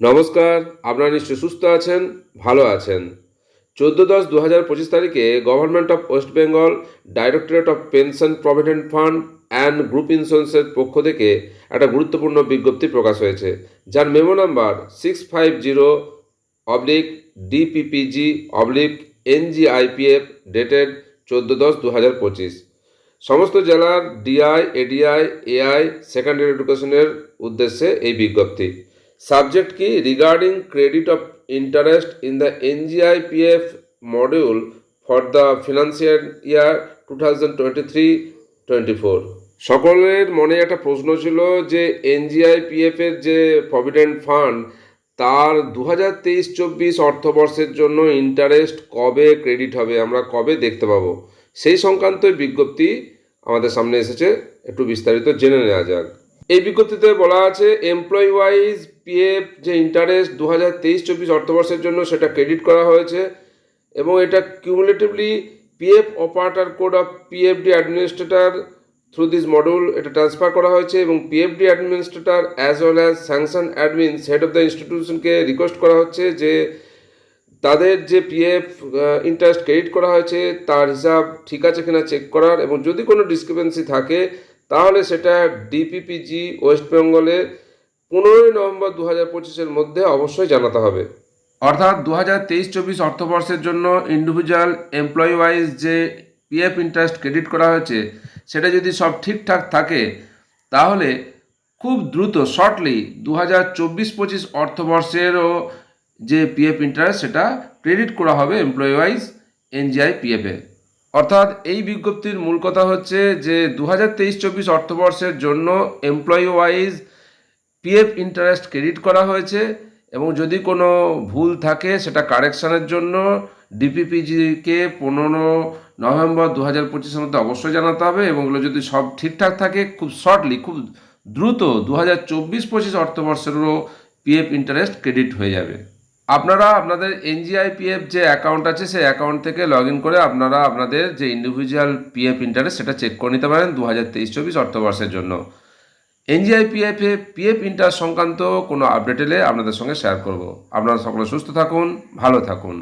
নমস্কার, আপনারা নিশ্চয়ই সুস্থ আছেন, ভালো আছেন। চোদ্দ দশ দু হাজার পঁচিশ তারিখে government of West Bengal directorate of pension provident fund and group ইন্স্যুরেন্সের পক্ষ থেকে একটা গুরুত্বপূর্ণ বিজ্ঞপ্তি প্রকাশ হয়েছে। যার memo number six five zero oblique DPPG oblique NGIPF dated চোদ্দ দশ দু হাজার পঁচিশ। সমস্ত জেলার ডিআই এডিআই এআই সেকেন্ডারি এডুকেশনের উদ্দেশ্যে এই বিজ্ঞপ্তি। সাবজেক্ট কি? Regarding credit of interest in the NGIPF module for the financial year two thousand twenty three twenty four সকলের মনে একটা প্রশ্ন ছিল যে এনজিআইপিএফ এর যে প্রভিডেন্ট ফান্ড তার দু হাজার তেইশ চব্বিশ অর্থবর্ষের জন্য ইন্টারেস্ট কবে ক্রেডিট হবে আমরা কবে দেখতে পাবো? সেই সংক্রান্ত বিজ্ঞপ্তি আমাদের সামনে এসেছে। একটু বিস্তারিত জেনে নেওয়া যাক। এই বিজ্ঞপ্তিতে বলা আছে এমপ্লয়ি ওয়াইজ পিএফ যে ইন্টারেস্ট দু হাজার তেইশ চব্বিশ অর্থবর্ষের জন্য সেটা ক্রেডিট করা হয়েছে এবং এটা cumulatively PF operator code of PFD administrator through this module এটা ট্রান্সফার করা হয়েছে এবং PFD administrator as well as sanction admin head of the ইনস্টিটিউশনকে request করা হচ্ছে যে তাদের যে পিএফ ইন্টারেস্ট ক্রেডিট করা হয়েছে তার হিসাব ঠিক আছে কিনা চেক করার এবং যদি কোনো ডিসক্রিপেন্সি থাকে তাহলে সেটা ডিপিপিজি ওয়েস্ট বেঙ্গলের পনেরোই নভেম্বর দু হাজার পঁচিশের মধ্যে অবশ্যই জানাতে হবে। অর্থাৎ দু হাজার তেইশ চব্বিশ অর্থবর্ষের জন্য ইন্ডিভিজুয়াল এমপ্লয়ি ওয়াইজ যে পিএফ ইন্টারেস্ট ক্রেডিট করা হয়েছে, সেটা যদি সব ঠিকঠাক থাকে, তাহলে খুব দ্রুত শর্টলি দু হাজার চব্বিশ পঁচিশ অর্থবর্ষেরও যে পিএফ ইন্টারেস্ট সেটা ক্রেডিট করা হবে এমপ্লয়ি ওয়াইজ এনজিআই পিএফে অর্থাৎ এই বিজ্ঞপ্তির মূল কথা হচ্ছে যে দু হাজার তেইশ চব্বিশ অর্থবর্ষের জন্য employee wise PF interest credit করা হয়েছে এবং যদি কোনো ভুল থাকে সেটা কারেকশানের জন্য ডিপিপিজিকে পনেরো নভেম্বর দু হাজার পঁচিশের মধ্যে অবশ্যই জানাতে হবে এবং এগুলো যদি সব ঠিকঠাক থাকে খুব শর্টলি খুব দ্রুত দু হাজার চব্বিশ পঁচিশ অর্থবর্ষেরও পিএফ ইন্টারেস্ট ক্রেডিট হয়ে যাবে। আপনারা আপনাদের এনজিআইপিএফ যে অ্যাকাউন্ট আছে, সেই অ্যাকাউন্ট থেকে লগ করে আপনারা আপনাদের যে ইন্ডিভিজুয়াল পিএফ ইন্টারেস্ট সেটা চেক করে নিতে পারেন দু হাজার তেইশ চব্বিশ অর্থবর্ষের জন্য। এনজিআইপিএফ এ পিএফ ইন্টারেস্ট সংক্রান্ত কোনো আপডেট এলে আপনাদের সঙ্গে শেয়ার করব। আপনারা সকলে সুস্থ থাকুন, ভালো থাকুন।